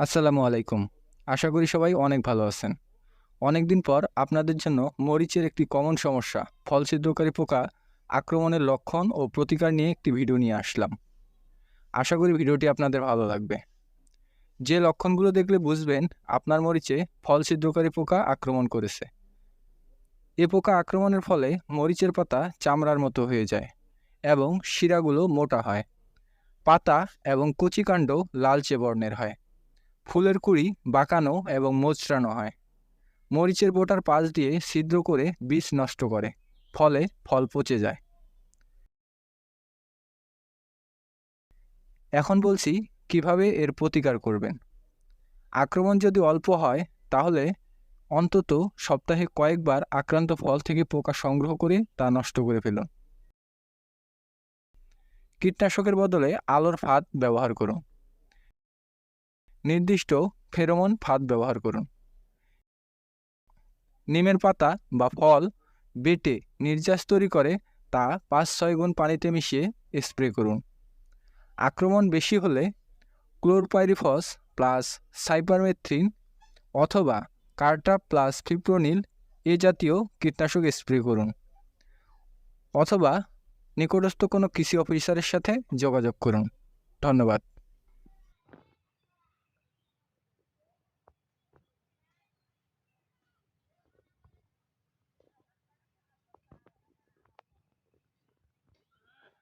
আসসালামু আলাইকুম। আশা করি সবাই অনেক ভালো আছেন। অনেক দিন পর আপনাদের জন্য মরিচের একটি কমন সমস্যা, ফল ছিদ্রকারী পোকা, আক্রমণের লক্ষণ ও প্রতিকার নিয়ে একটি ভিডিও নিয়ে আসলাম। আশা করি ভিডিওটি আপনাদের ভালো লাগবে। যে লক্ষণগুলো দেখলে বুঝবেন, আপনার মরিচে ফল ছিদ্রকারী পোকা আক্রমণ করেছে। এ পোকা আক্রমণের ফলে মরিচের পাতা চামড়ার মতো হয়ে যায় এবং শিরাগুলো মোটা হয়। পাতা এবং কচিকাণ্ড লালচে বর্ণের হয়। ফুলের কুড়ি, বাঁকানো এবং মোচড়ানো হয়। মরিচের বোটার পাশ দিয়ে ছিদ্র করে বীজ নষ্ট করে, ফলে ফল পচে যায়। এখন বলছি, কীভাবে এর প্রতিকার করবেন? আক্রমণ যদি অল্প হয়, তাহলে অন্তত সপ্তাহে কয়েকবার আক্রান্ত ফল থেকে পোকা সংগ্রহ করে তা নষ্ট করে ফেলুন। কীটনাশকের বদলে আলোর ফাঁদ ব্যবহার করুন। নির্দিষ্ট ফেরোমন ফাঁদ ব্যবহার করুন। নিমের পাতা বা ফল বেটে নির্যাস তৈরি করে তা পাঁচ ছয় গুণ পানিতে মিশিয়ে স্প্রে করুন। আক্রমণ বেশি হলে ক্লোরপাইরিফস প্লাস সাইপারমেথ্রিন অথবা কার্টা প্লাস ফিপ্রোনিল এ জাতীয় কীটনাশক স্প্রে করুন অথবা নিকটস্থ কোনো কৃষি অফিসারের সাথে যোগাযোগ করুন। ধন্যবাদ।